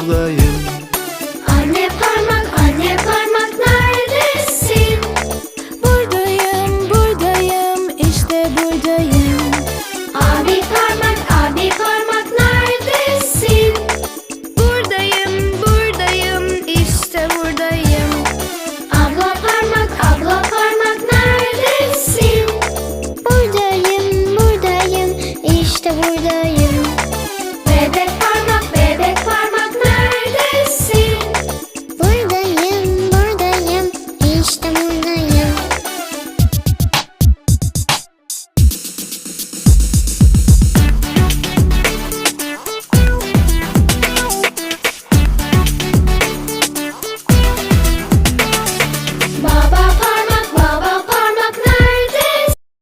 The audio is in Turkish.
buradayım. Anne